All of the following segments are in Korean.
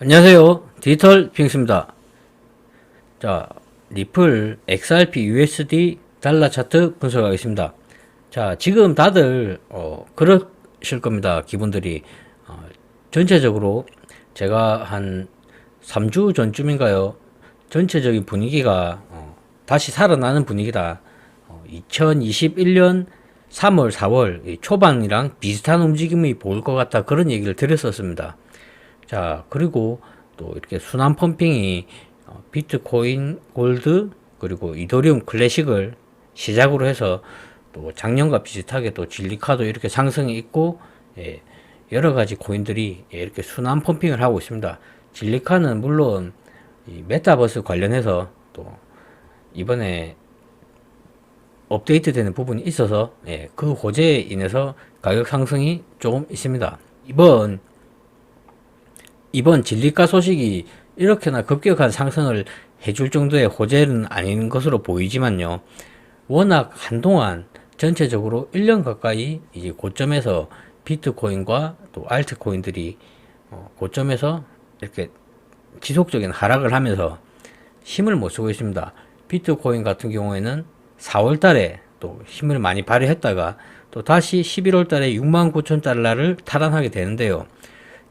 안녕하세요. 디지털 핑스입니다. 자, 리플 XRP USD 달러 차트 분석하겠습니다. 자, 지금 다들 어, 그러실 겁니다. 기분들이 어, 전체적으로 제가 한 3주 전쯤인가요? 전체적인 분위기가 어, 다시 살아나는 분위기다. 어, 2021년 3월, 4월 이 초반이랑 비슷한 움직임이 보일 것 같다. 그런 얘기를 드렸었습니다. 자, 그리고 또 이렇게 순환 펌핑이 어, 비트코인, 골드, 그리고 이더리움 클래식을 시작으로 해서 또 작년과 비슷하게 또 진리카도 이렇게 상승이 있고, 예, 여러 가지 코인들이 예, 이렇게 순환 펌핑을 하고 있습니다. 진리카는 물론 이 메타버스 관련해서 또 이번에 업데이트 되는 부분이 있어서 예, 그 호재에 인해서 가격 상승이 조금 있습니다. 이번 이번 진리가 소식이 이렇게나 급격한 상승을 해줄 정도의 호재는 아닌 것으로 보이지만요. 워낙 한동안 전체적으로 1년 가까이 이제 고점에서 비트코인과 또 알트코인들이 어, 고점에서 이렇게 지속적인 하락을 하면서 힘을 못 쓰고 있습니다. 비트코인 같은 경우에는 4월 달에 또 힘을 많이 발휘했다가 또 다시 11월 달에 6만 9천 달러를 탈환하게 되는데요.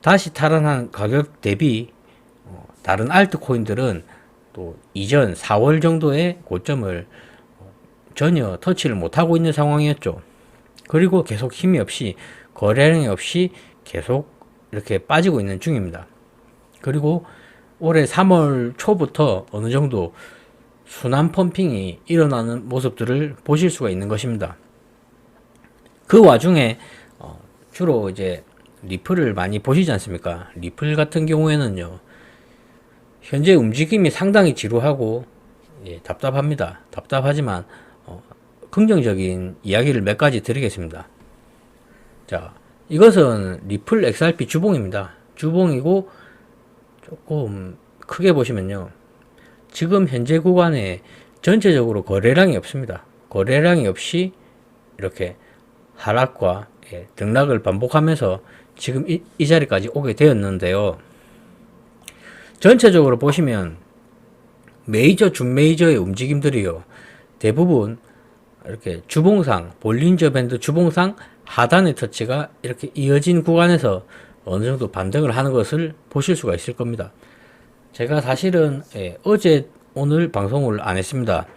다시 탈환한 가격 대비 어, 다른 알트코인들은 또 이전 4월 정도의 고점을 어, 전혀 터치를 못하고 있는 상황이었죠. 그리고 계속 힘이 없이 거래량이 없이 계속 이렇게 빠지고 있는 중입니다. 그리고 올해 3월 초부터 어느 정도 순환 펌핑이 일어나는 모습들을 보실 수가 있는 것입니다. 그 와중에 어, 주로 이제 리플을 많이 보시지 않습니까? 리플 같은 경우에는요, 현재 움직임이 상당히 지루하고 예, 답답합니다. 답답하지만 어, 긍정적인 이야기를 몇 가지 드리겠습니다. 자, 이것은 리플 XRP 주봉입니다. 주봉이고 조금 크게 보시면요. 지금 현재 구간에 전체적으로 거래량이 없습니다. 거래량이 없이 이렇게 하락과 예, 등락을 반복하면서 지금 이, 이 자리까지 오게 되었는데요. 전체적으로 보시면 메이저, 준메이저의 움직임들이요. 대부분 이렇게 주봉상, 볼린저 밴드 주봉상 하단의 터치가 이렇게 이어진 구간에서 어느 정도 반등을 하는 것을 보실 수가 있을 겁니다. 제가 사실은 예, 어제 오늘 방송을 안 했습니다.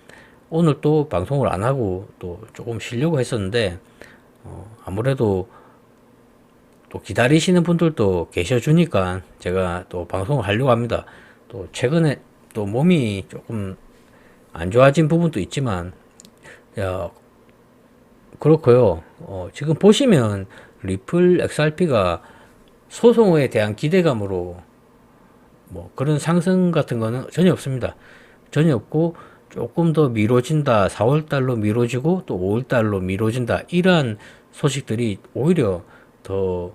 오늘 또 방송을 안 하고 또 조금 쉬려고 했었는데 어, 아무래도 또 기다리시는 분들도 계셔주니까 제가 또 방송을 하려고 합니다. 또 최근에 또 몸이 조금 안 좋아진 부분도 있지만 야 그렇고요. 어, 지금 보시면 리플 XRP가 소송에 대한 기대감으로 뭐 그런 상승 같은 거는 전혀 없습니다. 전혀 없고 조금 더 미뤄진다. 4월 달로 미뤄지고 또 5월 달로 미뤄진다. 이러한 소식들이 오히려 더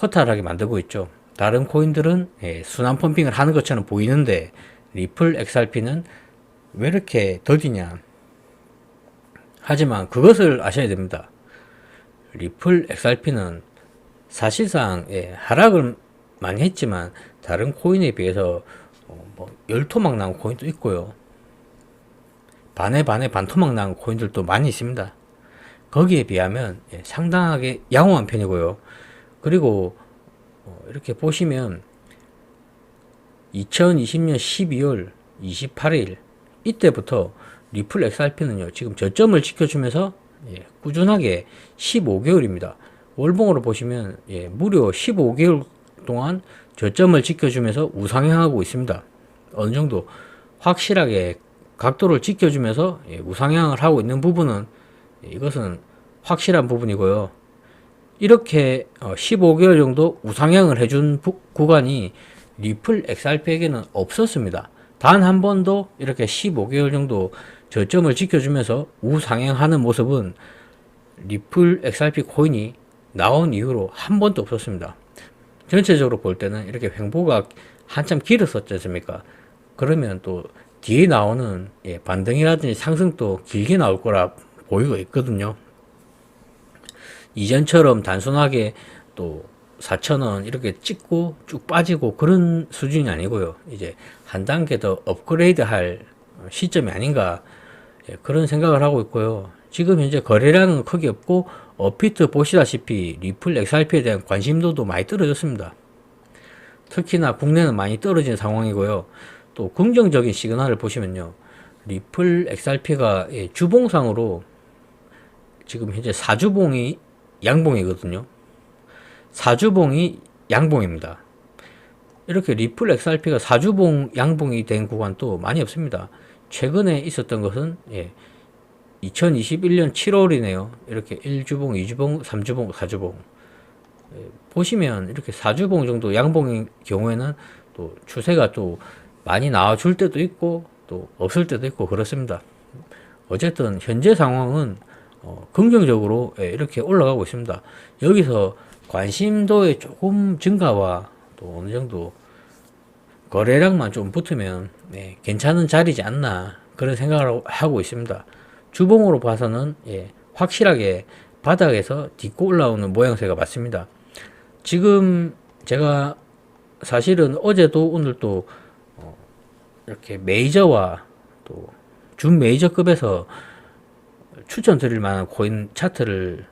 허탈하게 만들고 있죠. 다른 코인들은 예, 순환 펌핑을 하는 것처럼 보이는데 리플 XRP는 왜 이렇게 더디냐. 하지만 그것을 아셔야 됩니다. 리플 XRP는 사실상 예, 하락을 많이 했지만 다른 코인에 비해서 어, 뭐 열토막 나온 코인도 있고요. 반에 반에 반토막 나온 코인들도 많이 있습니다. 거기에 비하면 예, 상당하게 양호한 편이고요. 그리고 어, 이렇게 보시면 2020년 12월 28일 이때부터 리플 XRP는요 지금 저점을 지켜주면서 예, 꾸준하게 15개월입니다. 월봉으로 보시면 예, 무려 15개월 동안 저점을 지켜주면서 우상향하고 있습니다. 어느 정도 확실하게 각도를 지켜주면서 예, 우상향을 하고 있는 부분은 예, 이것은 확실한 부분이고요. 이렇게 15개월 어, 정도 우상향을 해준 구간이 리플 XRP에게는 없었습니다. 단 한 번도 이렇게 15개월 정도 저점을 지켜주면서 우상향하는 모습은 리플 XRP 코인이 나온 이후로 한 번도 없었습니다. 전체적으로 볼 때는 이렇게 횡보가 한참 길었었지 않습니까? 그러면 또 뒤에 나오는 예, 반등이라든지 상승도 길게 나올 거라 보이고 있거든요. 이전처럼 단순하게 또 4,000원 이렇게 찍고 쭉 빠지고 그런 수준이 아니고요. 이제 한 단계 더 업그레이드 할 시점이 아닌가 예, 그런 생각을 하고 있고요. 지금 현재 거래량은 크게 없고 어피트 보시다시피 리플 XRP에 대한 관심도도 많이 떨어졌습니다. 특히나 국내는 많이 떨어진 상황이고요. 또 긍정적인 시그널을 보시면요. 리플 XRP가 예, 주봉상으로 지금 현재 사주봉이 양봉이거든요. 사주봉이 양봉입니다. 이렇게 리플 XRP가 사주봉 양봉이 된 구간도 많이 없습니다. 최근에 있었던 것은 예, 2021년 7월이네요. 이렇게 1주봉, 2주봉, 3주봉, 4주봉. 예, 보시면 이렇게 4주봉 정도 양봉인 경우에는 또 추세가 또 많이 나와줄 때도 있고 또 없을 때도 있고 그렇습니다. 어쨌든 현재 상황은 어, 긍정적으로 예, 이렇게 올라가고 있습니다. 여기서 관심도의 조금 증가와 또 어느 정도 거래량만 좀 붙으면 예, 괜찮은 자리지 않나 그런 생각을 하고 있습니다. 주봉으로 봐서는 예, 확실하게 바닥에서 딛고 올라오는 모양새가 맞습니다. 지금 제가 사실은 어제도 오늘도 어, 이렇게 메이저와 또 준 메이저급에서 추천드릴 만한 코인 차트를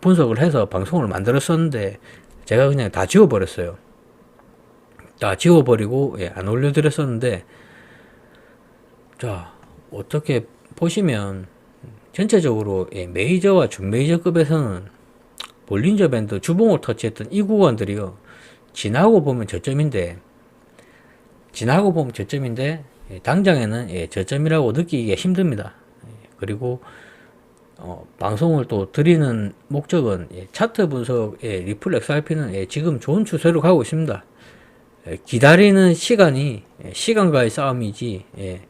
분석을 해서 방송을 만들었었는데 제가 그냥 다 지워버렸어요. 다 지워버리고 예, 안 올려드렸었는데 자 어떻게 보시면 전체적으로 예, 메이저와 준메이저급에서는 볼린저 밴드 주봉을 터치했던 이 구간들이요 지나고 보면 저점인데 지나고 보면 저점인데 예, 당장에는 예, 저점이라고 느끼기가 힘듭니다. 예, 그리고 어, 방송을 또 드리는 목적은 예, 차트 분석의 리플 XRP는 예, 지금 좋은 추세로 가고 있습니다. 예, 기다리는 시간이 예, 시간과의 싸움이지 예,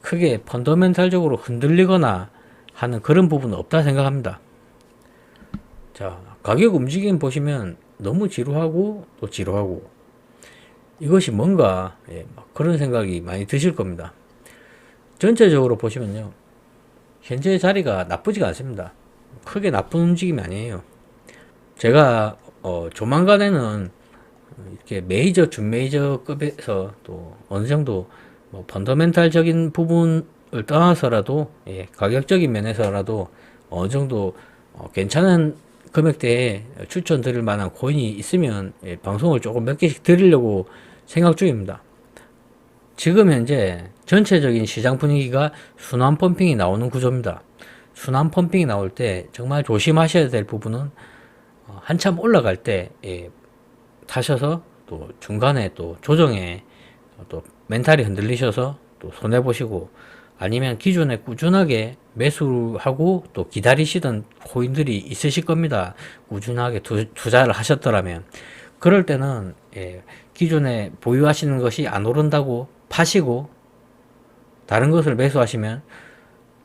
크게 펀더멘탈적으로 흔들리거나 하는 그런 부분은 없다 생각합니다. 자 가격 움직임 보시면 너무 지루하고 또 지루하고 이것이 뭔가 예, 막 그런 생각이 많이 드실 겁니다. 전체적으로 보시면요. 현재 자리가 나쁘지가 않습니다. 크게 나쁜 움직임이 아니에요. 제가 어, 조만간에는 이렇게 메이저, 준메이저급에서 또 어느 정도 뭐 펀더멘탈적인 부분을 떠나서라도 예, 가격적인 면에서라도 어느 정도 어, 괜찮은 금액대에 추천드릴 만한 코인이 있으면 예, 방송을 조금 몇 개씩 드리려고 생각 중입니다. 지금 현재 전체적인 시장 분위기가 순환 펌핑이 나오는 구조입니다. 순환 펌핑이 나올 때 정말 조심하셔야 될 부분은 어, 한참 올라갈 때 예, 타셔서 또 중간에 또 조정에 어, 또 멘탈이 흔들리셔서 또 손해 보시고 아니면 기존에 꾸준하게 매수하고 또 기다리시던 코인들이 있으실 겁니다. 꾸준하게 투, 투자를 하셨더라면 그럴 때는 예, 기존에 보유하시는 것이 안 오른다고 파시고 다른 것을 매수하시면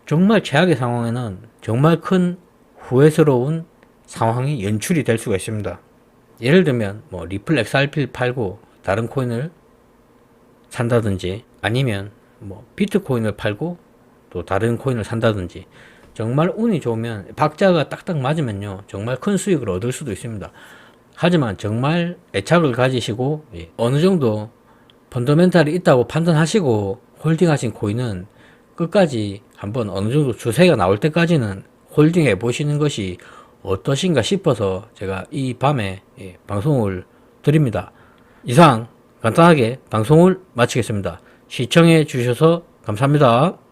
정말 최악의 상황에는 정말 큰 후회스러운 상황이 연출이 될 수가 있습니다. 예를 들면 뭐 리플 XRP를 팔고 다른 코인을 산다든지 아니면 뭐 비트코인을 팔고 또 다른 코인을 산다든지 정말 운이 좋으면 박자가 딱딱 맞으면요 정말 큰 수익을 얻을 수도 있습니다. 하지만 정말 애착을 가지시고 예, 어느 정도 펀더멘탈이 있다고 판단하시고 홀딩하신 코인은 끝까지 한번 어느 정도 주세가 나올 때까지는 홀딩해 보시는 것이 어떠신가 싶어서 제가 이 밤에 예, 방송을 드립니다. 이상 간단하게 방송을 마치겠습니다. 시청해 주셔서 감사합니다.